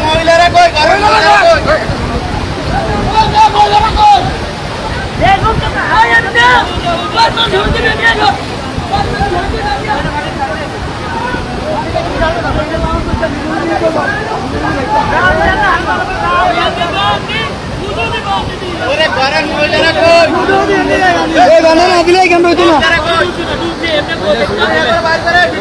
মহিলারা কই মহিলারা কই না দিলে কেন হইতো না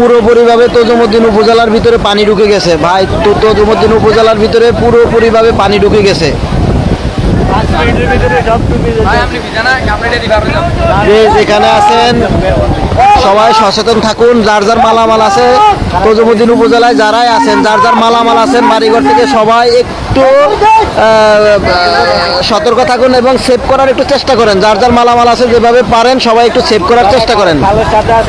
পুরোপুরিভাবে তজুমুদ্দিন উপজেলার ভিতরে পানি ঢুকে গেছে। ভাই তো তজুমুদ্দিন উপজেলার ভিতরে পুরোপুরিভাবে পানি ঢুকে গেছে। যে যেখানে আছেন সবাই সচেতন থাকুন। যার যার মালামাল আছে তজুমুদ্দিন উপজেলায় যারাই আছেন যার যার মালামাল আছেন বাড়িঘর থেকে সবাই একটু সতর্ক থাকুন এবং সেভ করার একটু চেষ্টা করেন। যার যার মালামাল আছে যেভাবে পারেন সবাই একটু সেভ করার চেষ্টা করেন।